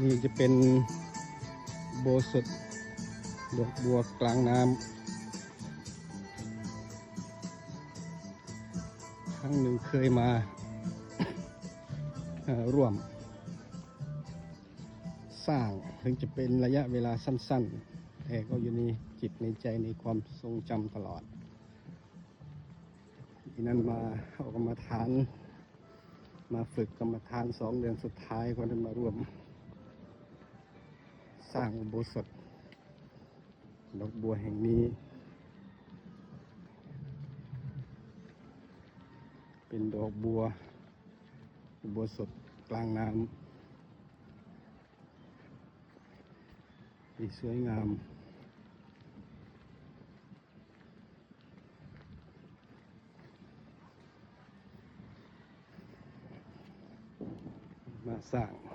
นี่จะเป็นโบสถ์ดอกบัวกลางน้ำครั้งหนึ่งเคยมาร่วม สร้างถึงจะเป็นระยะเวลาสั้น ๆ แต่ก็อยู่ในจิตในใจในความทรงจำตลอดที่นั้นมาเข้ากรรมฐาน มาฝึกกรรมฐานสองเดือนสุดท้ายก็ได้มาร่วม สร้างอุโบสถดอกบัวแห่งนี้ เป็นดอกบัว อุโบสถกลางน้ำที่สวยงามมาสร้าง